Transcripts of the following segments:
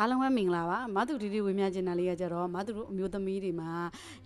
အားလုံးပဲမင်္ဂလာပါမသူဒီဒီဝေမျှကျင်တာလေးကကြတော့မသူတို့အမျိုးသမီးတွေမှာ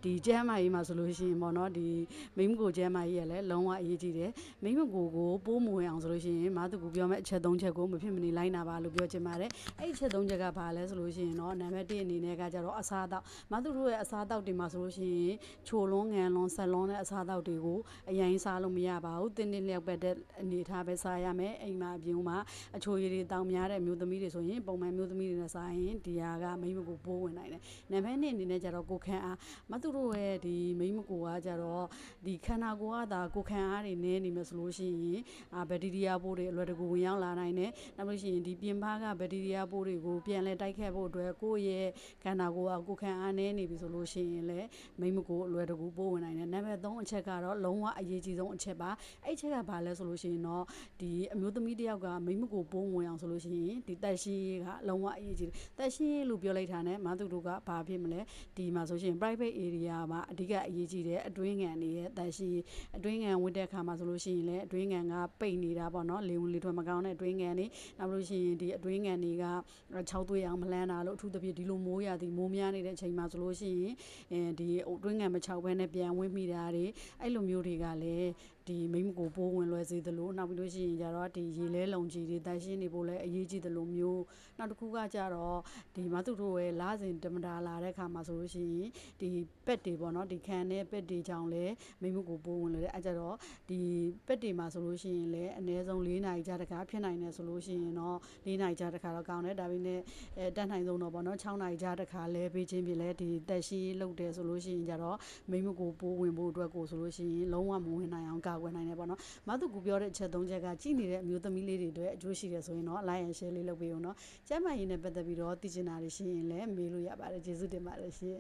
ဒီကျမ်းမာရေးမှာဆိုလို့ရှိရင်ပေါ့နော်ဒီမိမကိုကျမ်းမာရေးရလဲလုံးဝအရေးကြီးတယ်မိမကိုကိုပိုးမဝင်အောင်ဆိုလို့ရှိရင်မသူကိုပြောမဲ့အချက်၃ချက်ကိုမဖြစ်မနေလိုက်နာပါလို့ပြောချင်ပါတယ်အဲ့ဒီအချက်၃ချက်ကဘာလဲဆိုလို့ရှိရင်တော့နံပါတ်၁အနေနဲ့ကကြတော့အစားအသောက်မသူတို့ရဲ့အစားအသောက်တွေမှာဆိုလို့ရှိရင်ချိုလွန်းငံလွန်းဆက်လွန်းတဲ့အစားအသောက်တွေကိုအရင်စားလို့မရပါဘူးတင်းတင်းလျောက်ပဲတဲ့အနေထားပဲစားရမယ်အိမ်မှာအပြင်မှာအချိုရည်တွေတောင်းများတဲ့မျိုးသမီးတွေဆိုရင်ပုံမှန်မျိုးသမီးတွေနဲ့စားရင်ဒီဟာကမိမကိုပိုးဝင်နိုင်တယ်။နံပါတ်2အနေနဲ့ကြတော့ကိုခန့်အားမသူတို့ရဲ့ဒီမိမကိုကကြတော့ဒီခန္ဓာကိုယ်ကသာကိုခန့်အားတွေနည်းနေမယ်ဆိုလို့ရှိရင်အာဘက်တီးရီးယားပိုးတွေအလွယ်တကူဝင်ရောက်လာနိုင်တယ်။နောက်လို့ရှိရင်ဒီပြင်ပကဘက်တီးရီးယားပိုးတွေကိုပြန်လဲတိုက်ခတ်ဖို့အတွက်ကိုယ့်ရဲ့ခန္ဓာကိုယ်ကကိုခန့်အားနည်းနေပြီဆိုလို့ရှိရင်လည်းမိမကိုအလွယ်တကူပိုးဝင်နိုင်တယ်။နံပါတ်3အချက်ကတော့လုံးဝအရေးကြီးဆုံးအချက်ပါ။အဲ့ချက်ကဘာလဲဆိုလို့ရှိရင်တော့ဒီအမျိုးသမီးတစ်ယောက်ကမိမကိုပိုးဝင်အောင်ဆိုလို့ရှိရင်ဒီတက်ရှိကလုံးဝအရေးကြီးတယ်။တက်ရှိလို့ပြောလိုက်တာနဲ့မသူတို့ကဘာဖြစ်မလဲဒီမှာဆိုရှင် private area မှာအဓိကအရေးကြီးတယ်အတွင်းငံတွေရဲ့တက်ရှိအတွင်းငံဝတ်တဲ့အခါမှာဆိုလို့ရှိရင်လည်းအတွင်းငံကပိတ်နေတာပေါ့နော်လေဝင်လေထွက်မကောင်းတဲ့အတွင်းငံတွေနောက်လို့ရှိရင်ဒီအတွင်းငံတွေက6သွေးအောင်မလန်းတာလို့အထူးသဖြင့်ဒီလိုမိုးရသည်မိုးများနေတဲ့အချိန်မှာဆိုလို့ရှိရင်အဲဒီအတွင်းငံမ6ဘဲနဲ့ပြန်ဝင့်မိတာတွေအဲ့လိုမျိုးတွေကလည်းဒီမိမကိုပိုးဝင်လွယ်စေသလိုနောက်ပြီးလို့ရှိရင်ကြတော့ဒီရေလဲလုံကြီးတွေတန်ရှင်းနေဖို့လည်းအရေးကြီးသလိုမျိုးနောက်တစ်ခုကကြတော့ဒီမသူတို့ရဲ့လာစဉ်ဓမ္မတာလာတဲ့ခါမှာဆိုလို့ရှိရင်ဒီပက်တွေပေါ့နော်ဒီခံတဲ့ပက်တွေကြောင့်လည်းမိမကိုပိုးဝင်လွယ်တယ်အဲကြတော့ဒီပက်တွေမှာဆိုလို့ရှိရင်လည်းအနည်းဆုံး၄နာရီကြာတခါဖြစ်နိုင်တယ်ဆိုလို့ရှိရင်တော့၄နာရီကြာတခါတော့ကောင်းတယ်ဒါပေမဲ့အဲတက်နိုင်ဆုံးတော့ပေါ့နော်6နာရီကြာတခါလဲပေးခြင်းဖြစ်လဲဒီတက်ရှိလုပ်တယ်ဆိုလို့ရှိရင်ကြတော့မိမကိုပိုးဝင်ဖို့အတွက်ကိုဆိုလို့ရှိရင်လုံးဝမဝင်နိုင်အောင်ကာကွယ်နိုင်တယ်ပေါ့နော်မသူကူပြောတဲ့အချက်၃ချက်ကကြည့်နေတဲ့အမျိုးသမီးလေးတွေအတွက်အကျိုးရှိတယ်ဆိုရင်တော့ like and share လေးလုပ်ပေးအောင်နော်ကျမ်းမာရေးနဲ့ပတ်သက်ပြီးတော့သိချင်တာတွေရှိရင်လည်းမေးလို့ရပါတယ်ကျေးဇူးတင်ပါတယ်ရှင်